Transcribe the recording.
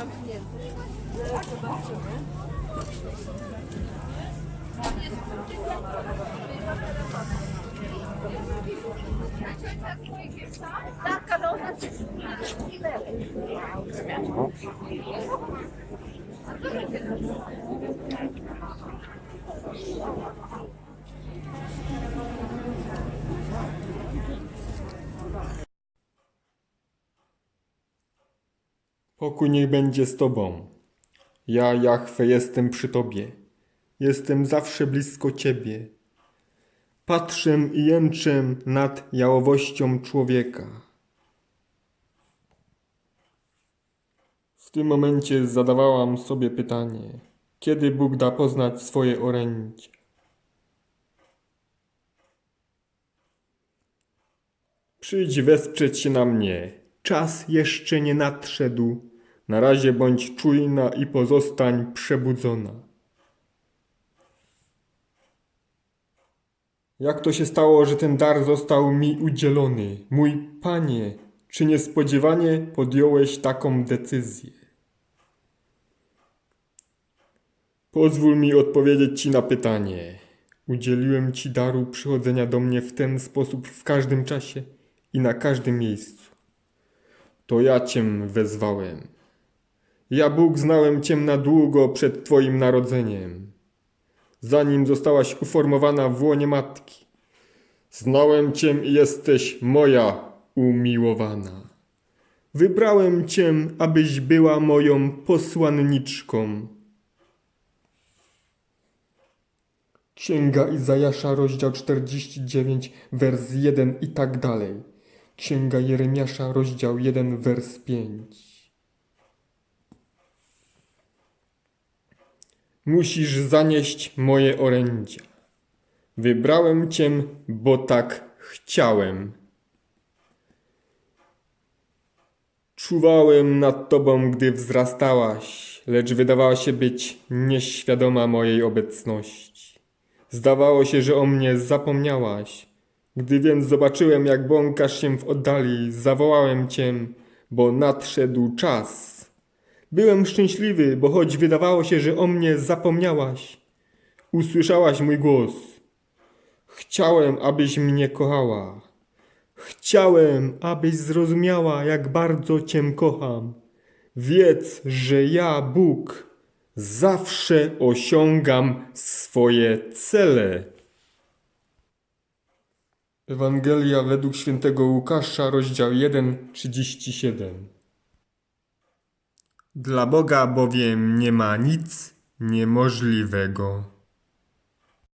zamknięty. Zaraz zobaczymy. Tam jest Tak, ale ona jest A co będzie? Pokój niech będzie z Tobą. Ja, Jahwe, jestem przy Tobie. Jestem zawsze blisko Ciebie. Patrzę i jęczę nad jałowością człowieka. W tym momencie zadawałam sobie pytanie, kiedy Bóg da poznać swoje orędzie? Przyjdź wesprzeć się na mnie. Czas jeszcze nie nadszedł. Na razie bądź czujna i pozostań przebudzona. Jak to się stało, że ten dar został mi udzielony? Mój panie, czy niespodziewanie podjąłeś taką decyzję? Pozwól mi odpowiedzieć ci na pytanie. Udzieliłem ci daru przychodzenia do mnie w ten sposób w każdym czasie i na każdym miejscu. To ja cię wezwałem. Ja Bóg znałem cię na długo przed twoim narodzeniem, zanim zostałaś uformowana w łonie matki. Znałem cię i jesteś moja umiłowana. Wybrałem cię, abyś była moją posłanniczką. Księga Izajasza, rozdział 49, wers 1 i tak dalej. Księga Jeremiasza, rozdział 1, wers 5. Musisz zanieść moje orędzia. Wybrałem cię, bo tak chciałem. Czuwałem nad tobą, gdy wzrastałaś, lecz wydawała się być nieświadoma mojej obecności. Zdawało się, że o mnie zapomniałaś. Gdy więc zobaczyłem, jak błąkasz się w oddali, zawołałem cię, bo nadszedł czas. Byłem szczęśliwy, bo choć wydawało się, że o mnie zapomniałaś, usłyszałaś mój głos. Chciałem, abyś mnie kochała. Chciałem, abyś zrozumiała, jak bardzo cię kocham. Wiedz, że ja, Bóg, zawsze osiągam swoje cele. Ewangelia według świętego Łukasza, rozdział 1, 37. Dla Boga bowiem nie ma nic niemożliwego.